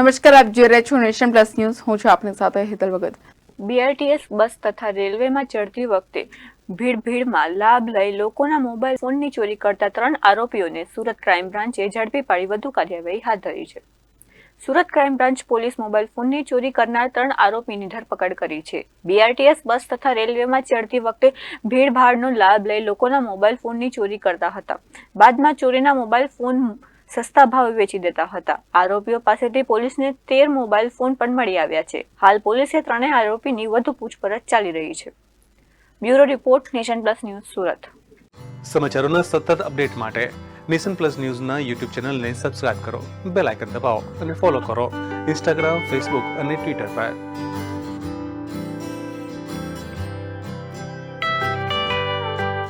નમસ્કાર, આપ જોઈ રહ્યા છો નેશન પ્લસ ન્યૂઝ. હું છું આપની સાથે હેતલ ભગત. બીઆરટીએસ બસ તથા રેલવેમાં ચડતી વખતે ભીડ ભીડમાં લાભ લઈ લોકોના મોબાઈલ ફોનની ચોરી કરતા ત્રણ આરોપીઓને સુરત ક્રાઇમ બ્રાન્ચે ઝડપી પાડી વધુ કાર્યવાહી હાથ ધરી છે. Surat crime branch police mobile ફોનની ચોરી કરનાર ત્રણ આરોપીની ધરપકડ કરી છે. બીઆરટીએસ બસ તથા રેલવેમાં ચડતી વખતે ભીડભાડનો લાભ લઈ લોકોના મોબાઈલ ફોનની ચોરી કરતા હતા. બાદમાં ચોરીના મોબાઈલ ફોન સસ્તા ભાવે વેચી દેતા હતા. આરોપીઓ પાસેથી પોલીસને તેર મોબાઈલ ફોન પણ મળી આવ્યા છે. હાલ પોલીસે ત્રણેય આરોપીની વધુ પૂછપરછ ચાલી રહી છે. Bureau report, nation plus news Surat. સમાચારોના સતત અપડેટ માટે નેશન પ્લસ ન્યૂઝના યુટ્યુબ ચેનલને સબસ્ક્રાઇબ કરો, બેલ આઇકન દબાવો અને ફોલો કરો. ઇન્સ્ટાગ્રામ, ફેસબુક અને ટ્વિટર પર.